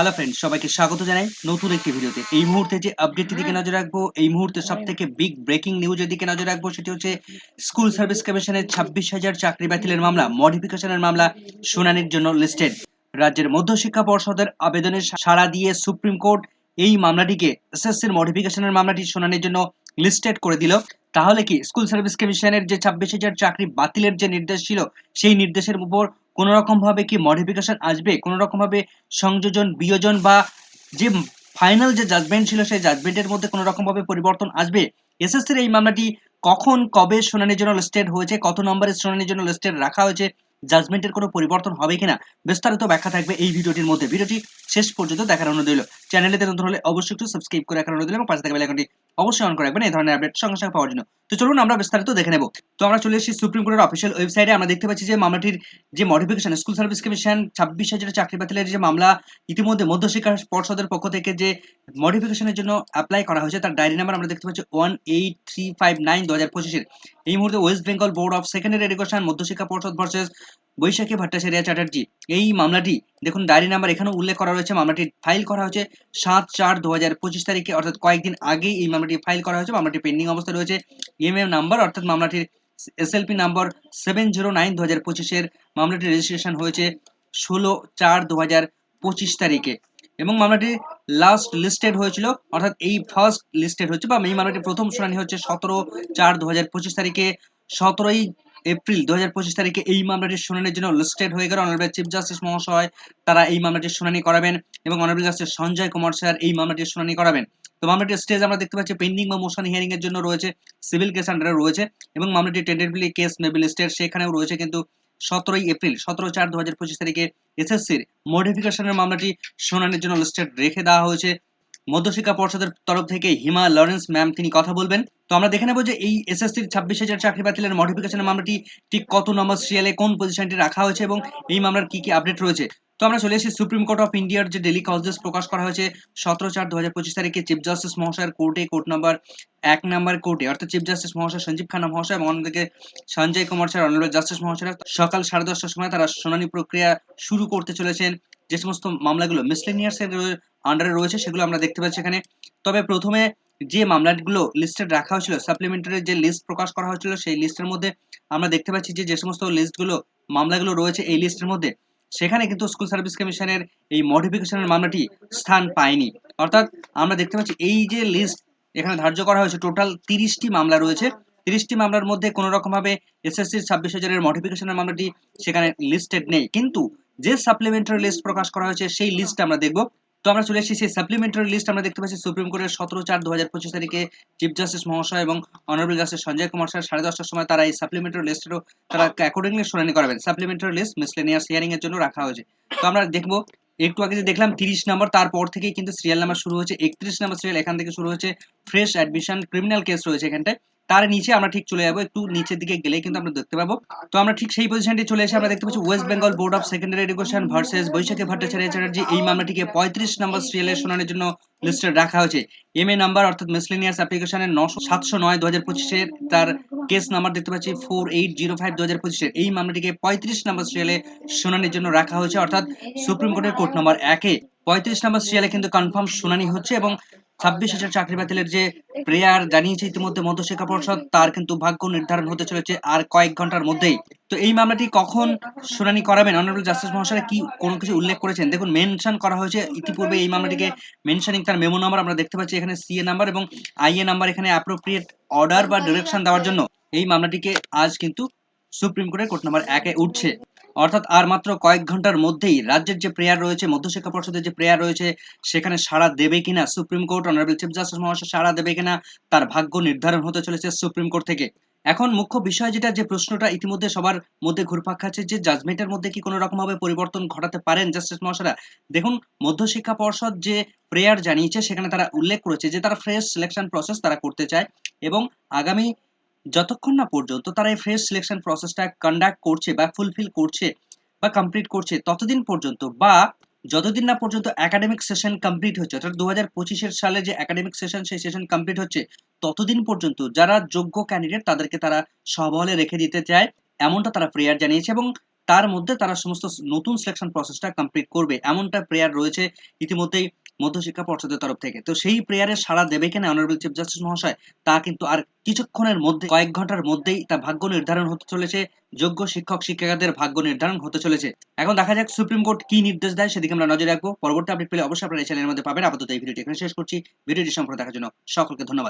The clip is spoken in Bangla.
হ্যালো ফ্রেন্ড সবাইকে স্বাগত জানাই নতুন একটি ভিডিওতে। এই মুহূর্তে যে আপডেটটি দিকে নজর রাখব এই মুহূর্তে সব থেকে বিগ ব্রেকিং নিউজের দিকে নজর রাখব সেটি হচ্ছে স্কুল সার্ভিস কমিশনের ছাব্বিশ হাজার চাকরি বাতিলের মামলা মডিফিকেশনের মামলা শুনানির জন্য লিস্টেড রাজ্যের মধ্যশিক্ষা পর্ষদের আবেদনের সাড়া দিয়ে সুপ্রিম কোর্ট এই মামলাটিকে এসএসসির মডিফিকেশনের মামলাটি শুনানির জন্য লিস্টেড করে দিল। তাহলে কি স্কুল সার্ভিস কমিশনের যে ছাব্বিশ হাজার চাকরি বাতিলের যে নির্দেশ ছিল সেই নির্দেশের উপর কোনো রকম ভাবে কি মডিফিকেশন আসবে? কোনো রকম ভাবে সংযোজন, বিয়োজন বা যে ফাইনাল যে জাজমেন্ট ছিল সেই জাজমেন্টের মধ্যে কোনো রকম ভাবে পরিবর্তন আসবে? এসএসসির এই মামলাটি কখন, কবে শুনানির জন্য লিস্টেড হয়েছে? কত নম্বরের শুনানির জন্য লিস্টেড রাখা হয়েছে? জাজমেন্টের কোনো পরিবর্তন হবে কিনা? বিস্তারিত ব্যাখ্যা থাকবে এই ভিডিওটির মধ্যে। ভিডিওটি শেষ পর্যন্ত দেখার অনুরোধ রইল। চ্যানেলেতে নতুন হলে অবশ্যই একটু সাবস্ক্রাইব করে রাখার অনুরোধ এবং পাশে থাকা বেল আইকনটি অবশ্যই অন করে রাখবেন, এই ধরনের আপডেট সঙ্গে সঙ্গে পাওয়ার জন্য। তো চলুন আমরা বিস্তারিত দেখে নেব। তো আমরা চলে এসেছি সুপ্রিম কোর্টের অফিসিয়াল ওয়েবসাইটে আমরা দেখতে পাচ্ছি যে মামলাটির যে মডিফিকেশন স্কুল সার্ভিস কমিশন ছাব্বিশ হাজার চাকরি বাতিলের যে মামলা, ইতিমধ্যে মধ্যশিক্ষা পর্ষদের পক্ষ থেকে যে মডিফিকেশনের জন্য অ্যাপ্লাই করা হয়েছে, তার ডায়েরি নাম্বার আমরা দেখতে পাচ্ছি one eight three five nine দু হাজার পঁচিশের। এই মুহূর্তে West Bengal board of secondary education মধ্যশিক্ষা পর্ষদ ভার্সেস বৈশাখী ভট্টাচার্য চ্যাটার্জি। এই মামলাটি, দেখুন, ডায়েরি নাম্বার এখানে উল্লেখ করা রয়েছে, মামলাটি ফাইল করা হয়েছে সাত চার দু হাজার পঁচিশ তারিখে, অর্থাৎ কয়েকদিন আগেই এই মামলাটি ফাইল করা হয়েছে, মামলাটি পেন্ডিং অবস্থায় রয়েছে। এম এম নাম্বার, অর্থাৎ মামলাটির SLP number seven zero nine দু হাজার পঁচিশের, মামলাটি রেজিস্ট্রেশন হয়েছে ষোলো চার দু হাজার পঁচিশ তারিখে। এবং মামলাটি লাস্ট লিস্টেড হয়েছিল, অর্থাৎ এই ফার্স্ট লিস্টেড হয়েছে, বা এই মামলাটি প্রথম শুনানি হচ্ছে সতেরো চার দু হাজার পঁচিশ তারিখে, সতেরোই এপ্রিল দু হাজার পঁচিশ তারিখে এই মামলাটির শুনানির জন্য লিস্টেড হয়ে গেল অনারেবল চিফ জাস্টিস মহাশয়। তারা এই মামলাটির শুনানি করাবেন এবং honourable justice Sanjay Kumar sir এই মামলাটির শুনানি করাবেন। তো মামলাটির স্টেজ আমরা দেখতে পাচ্ছি পেন্ডিং বা মোশন হিয়ারিং এর জন্য রয়েছে সিভিল কেস আন্ডারে রয়েছে এবং মামলাটি টেন্ডেডলি কেস মেবিল স্টেট সেখানেও রয়েছে কিন্তু সতেরোই এপ্রিল, সতেরো চার দু হাজার পঁচিশ তারিখে এসএসসির মডিফিকেশনের মামলাটি শুনানির জন্য লিস্টেড রেখে দেওয়া হয়েছে। মধ্যশিক্ষা পর্ষদের তরফ থেকে হিমা লরেন্স ম্যাম তিনি কথা বলবেন। তো আমরা দেখে নেব যে এই এসএসসির ছাব্বিশ হাজার চাকরি বাতিলের মডিফিকেশনের মামলাটি ঠিক কত নম্বর সিরিয়ালে কোন পজিশনটি রাখা হয়েছে এবং এই মামলার কি কি আপডেট রয়েছে। তো আমরা চলে এসেছি সুপ্রিম কোর্ট অফ ইন্ডিয়ার যে ডেলি কজেস প্রকাশ করা হয়েছে সতেরো চার দু হাজার পঁচিশ তারিখে চিফ জাস্টিস মহাশয়ের কোর্টে কোর্ট নাম্বার এক নাম্বার কোর্টে অর্থাৎ চিফ জাস্টিস মহাশয় সঞ্জীব খান্না মহাশয় এবং অন্যদিকে Sanjay Kumar sir honourable justice মহাশয় সকাল সাড়ে দশটার সময় তারা শুনানি প্রক্রিয়া শুরু করতে চলেছেন। যে সমস্ত মামলাগুলো মিসলেনিয়াস এর আন্ডারে রয়েছে, সেগুলো আমরা দেখতে পাচ্ছি এখানে। তবে প্রথমে যে মামলাগুলো লিস্টেড রাখা হয়েছিল সাপ্লিমেন্টারি যে লিস্ট প্রকাশ করা হয়েছিল, সেই লিস্টের মধ্যে আমরা দেখতে পাচ্ছি যে যে সমস্ত লিস্টগুলো মামলাগুলো রয়েছে এই লিস্টের মধ্যে, সেখানে কিন্তু স্কুল সার্ভিস কমিশনের এই মডিফিকেশনের মামলাটি স্থান পায়নি। অর্থাৎ আমরা দেখতে পাচ্ছি এই যে লিস্ট এখানে ধার্য করা হয়েছে টোটাল তিরিশটি মামলা রয়েছে। তিরিশটি মামলার মধ্যে কোনো রকম ভাবে এসএসসির ছাব্বিশ হাজারের মডিফিকেশনের মামলাটি সেখানে লিস্টেড নেই। কিন্তু যে সাপ্লিমেন্টারি লিস্ট প্রকাশ করা হয়েছে, সেই লিস্ট আমরা দেখব। তো আমরা চলে এসেছি, সেই সাপ্লিমেন্টারি লিস্ট আমরা দেখতে পাচ্ছি সুপ্রিম কোর্টের সতেরো চার দু হাজার পঁচিশ তারিখে চিফ জাস্টিস মহাশয় এবং honourable justice Sanjay Kumar sir সাড়ে দশটার সময় তারা এই সাপ্লিমেন্টারি লিস্টেরও তারা অ্যাকর্ডিংলি শুনানি করাবেন। সাপ্লিমেন্টারি লিস্ট মিসলেনিয়াস হিয়ারিং এর জন্য রাখা হয়েছে। তো আমরা দেখব, একটু আগে যে দেখলাম তিরিশ নম্বর, তারপর থেকেই কিন্তু সিরিয়াল নাম্বার শুরু হয়েছে, একত্রিশ নম্বর সিরিয়াল এখান থেকে শুরু হয়েছে ফ্রেশ অ্যাডমিশন ক্রিমিনাল কেস রয়েছে এখানটায়। তার নিচে আমরা ঠিক চলে যাব, একটু নিচের দিকে গেলে কিন্তু আমরা দেখতে পাবো। তো আমরা ঠিক সেই পজিশনটি চলে এসে আমরা দেখতে পাচ্ছি West Bengal board of secondary education versus Baishakhi Bhattacharya Chatterjee এই মামলাটিকে পঁয়ত্রিশ নম্বর সিরিয়ালের শুনানির জন্য লিস্টেড রাখা হয়েছে। এম এ নাম্বার অর্থাৎ মিসলেনিয়াস অ্যাপ্লিকেশনের নশো সাতশো নয় দু হাজার পঁচিশের তার কেস নাম্বার দেখতে পাচ্ছি ফোর এইট জিরো ফাইভ দু হাজার পঁচিশের এই মামলাটিকে পঁয়ত্রিশ নম্বর সিরিয়ালে শুনানির জন্য রাখা হয়েছে, অর্থাৎ সুপ্রিম কোর্টের কোর্ট নম্বর একে পঁয়ত্রিশ নম্বর সিরিয়ালে কিন্তু কনফার্ম শুনানি হচ্ছে এবং ছাব্বিশ হাজার চাকরি বাতিলের যে প্রেয়ার জানিয়েছে ইতিমধ্যে মধ্যশিক্ষা পর্ষদ তার কিন্তু ভাগ্য নির্ধারণ হতে চলেছে আর কয়েক ঘণ্টার মধ্যেই। তো এই মামলাটি কখন শুনানি করাবেন? অনারেবল জাস্টিস মহাশয় কি কোনো কিছু উল্লেখ করেছেন? দেখুন মেনশন করা হয়েছে, ইতিপূর্বে এই মামলাটিকে মেনশনিং তার মেমো নাম্বার আমরা দেখতে পাচ্ছি এখানে সিএ নাম্বার এবং আইএ নাম্বার এখানে অ্যাপ্রোপ্রিয়েট অর্ডার বা ডিরেকশন দেওয়ার জন্য। এই মামলাটিকে আজ কিন্তু সুপ্রিম কোর্টের কোর্ট নাম্বার একে উঠছে। অর্থাৎ আর মাত্র কয়েক ঘণ্টার মধ্যেই রাজ্যের যে প্রেয়ার রয়েছে, মধ্যশিক্ষা পর্ষদের যে প্রেয়ার রয়েছে, সেখানে সাড়া দেবে কিনা, supreme court, honourable chief justice মহাশয় সাড়া দেবে কিনা, তার ভাগ্য নির্ধারণ হতে চলেছে সুপ্রিম কোর্ট থেকে। এখন মুখ্য বিষয় যেটা, যে প্রশ্নটা ইতিমধ্যে সবার মধ্যে ঘুরপাক খাচ্ছে, যে জাজমেন্টের মধ্যে কি কোনো রকম ভাবে পরিবর্তন ঘটাতে পারেন জাস্টিস মহাশয়রা? দেখুন, মধ্যশিক্ষা পর্ষদ যে প্রেয়ার জানিয়েছে, সেখানে তারা উল্লেখ করেছে যে তারা ফ্রেশ সিলেকশন প্রসেস তারা করতে চায় এবং আগামী যতক্ষণ না পর্যন্ত তারা এই ফ্রেশ সিলেকশন প্রসেসটা কন্ডাক্ট করছে বা ফুলফিল করছে বা কমপ্লিট করছে, ততদিন পর্যন্ত বা যতদিন না পর্যন্ত একাডেমিক সেশন কমপ্লিট হচ্ছে, অর্থাৎ দু হাজার পঁচিশের সালে যে একাডেমিক সেশন সেই সেশন কমপ্লিট হচ্ছে, ততদিন পর্যন্ত যারা যোগ্য ক্যান্ডিডেট তাদেরকে তারা সবলে রেখে দিতে চায়, এমনটা তারা প্রেয়ার জানিয়েছে এবং তার মধ্যে তারা সমস্ত নতুন সিলেকশন প্রসেসটা কমপ্লিট করবে, এমনটা প্রেয়ার রয়েছে ইতিমধ্যেই মধ্যশিক্ষা পর্ষদের তরফ থেকে। তো সেই প্রেয়ারের সাড়া দেবে কিনা অনারেবল চিফ জাস্টিস মহাশয়, তা কিন্তু আর কিছুক্ষণের মধ্যে, কয়েক ঘণ্টার মধ্যেই তা ভাগ্য নির্ধারণ হতে চলেছে। যোগ্য শিক্ষক, শিক্ষিকাদের ভাগ্য নির্ধারণ হতে চলেছে। এখন দেখা যাক সুপ্রিম কোর্ট কি নির্দেশ দেয়, সেদিকে আমরা নজর রাখব। পরবর্তী আপডেট পেলে অবশ্যই আপনারা এই চ্যানেলের মধ্যে পাবেন। আপাতত এই ভিডিওটি এখানে শেষ করছি। ভিডিওটি সম্পর্কে দেখার জন্য সকলকে ধন্যবাদ।